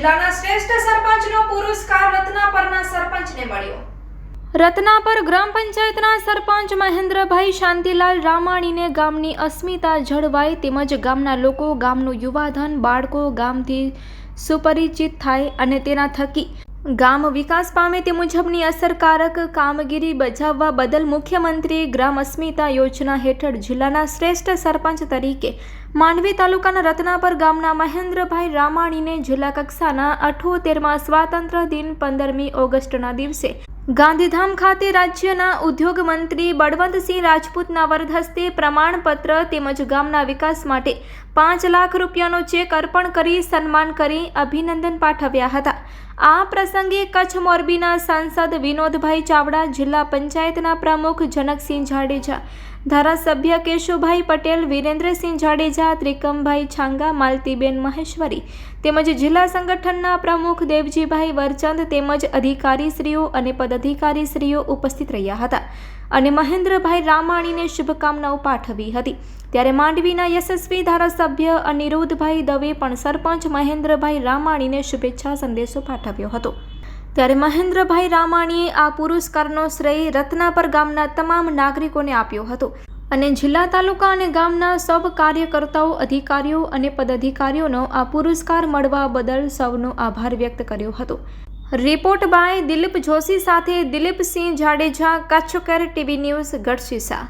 જિલ્લાના શ્રેષ્ઠ સરપંચનો પુરસ્કાર રત્નાપરના સરપંચને મળ્યો. રત્નાપર ગ્રામ પંચાયતના સરપંચ મહેન્દ્રભાઈ શાંતિલાલ રામાણીને ગામની અસ્મિતા જળવાય તેમજ ગામના લોકો ગામનું યુવાધન બાળકો ગામથી સુપરિચિત થાય અને તેના થકી ગામ વિકાસ પામે તે મુજબની અસરકારક કામગીરી બજાવવા બદલ મુખ્યમંત્રી ગ્રામ અસ્મિતા યોજના હેઠળ જિલ્લાના શ્રેષ્ઠ સરપંચ તરીકે માંડવી તાલુકાના રત્નાપર ગામના મહેન્દ્રભાઈ રામાણીને જિલ્લા કક્ષાના અઠોતેરમાં સ્વાતંત્ર્ય દિન પંદરમી ઓગસ્ટના દિવસે ગાંધીધામ ખાતે રાજ્યના ઉદ્યોગ મંત્રી બળવંતસિંહ રાજપૂતના વરદ પ્રમાણપત્ર તેમજ ગામના વિકાસ માટે પાંચ લાખ રૂપિયાનો ચેક અર્પણ કરી સન્માન કરી અભિનંદન પાઠવ્યા હતા. આ પ્રસંગે કચ્છ મોરબીના સાંસદ વિનોદભાઈ ચાવડા, જિલ્લા પંચાયતના પ્રમુખ જનકસિંહ જાડેજા, ધારાસભ્ય કેશુભાઈ પટેલ, વિરેન્દ્રસિંહ જાડેજા, ત્રિકમભાઈ છાંગા, માલતીબેન મહેશ્વરી તેમજ જિલ્લા સંગઠનના પ્રમુખ દેવજીભાઈ વરચંદ તેમજ અધિકારીશ્રીઓ અને પદાધિકારીશ્રીઓ ઉપસ્થિત રહ્યા હતા. અને મહેન્દ્રભાઈ રામાણીને શુભકામનાઓ પાઠવી હતી. ત્યારે માંડવીના યશસ્વી ધારાસભ્ય અનિરુદ્ધભાઈ દવે પણ સરપંચ મહેન્દ્રભાઈ રામાણીને શુભેચ્છા સંદેશો પાઠવ્યો હતો. ત્યારે મહેન્દ્રભાઈ રામાણીએ આ પુરસ્કારનો શ્રેય રત્નાપર ગામના તમામ નાગરિકોને આપ્યો હતો અને જિલ્લા તાલુકા અને ગામના સૌ કાર્યકર્તાઓ, અધિકારીઓ અને પદાધિકારીઓનો આ પુરસ્કાર મળવા બદલ સૌનો આભાર વ્યક્ત કર્યો હતો. રિપોર્ટ બાય દિલીપ જોશી સાથે Dilipsinh Jadeja Kutch care TV news Gadhshisha